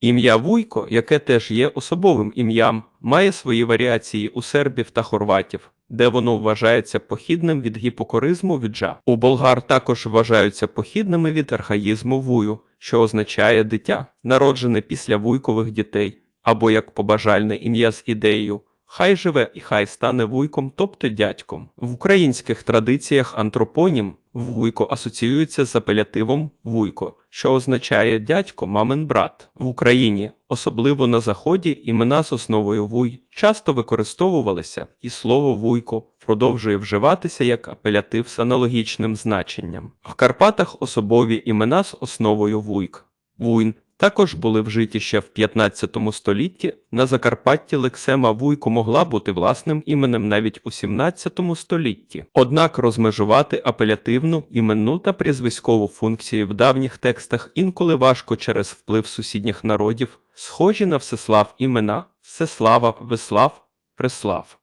Ім'я Вуйко, яке теж є особовим ім'ям, має свої варіації у сербів та хорватів, де воно вважається похідним від гіпокоризму віджа. У болгар також вважаються похідними від архаїзму вую, що означає дитя, народжене після вуйкових дітей, або як побажальне ім'я з ідеєю. Хай живе і хай стане вуйком, тобто дядьком. В українських традиціях антропонім вуйко асоціюється з апелятивом вуйко, що означає дядько, мамин брат. В Україні, особливо на заході, імена з основою вуй часто використовувалися, і слово вуйко продовжує вживатися як апелятив з аналогічним значенням. В Карпатах особові імена з основою вуйк. Вуйн також були вжиті ще в 15 столітті. На Закарпатті лексема Вуйко могла бути власним іменем навіть у 17 столітті. Однак розмежувати апелятивну, іменну та прізвиськову функції в давніх текстах інколи важко через вплив сусідніх народів, схожі на Всеслав імена, Всеслава, Веслав, Преслав.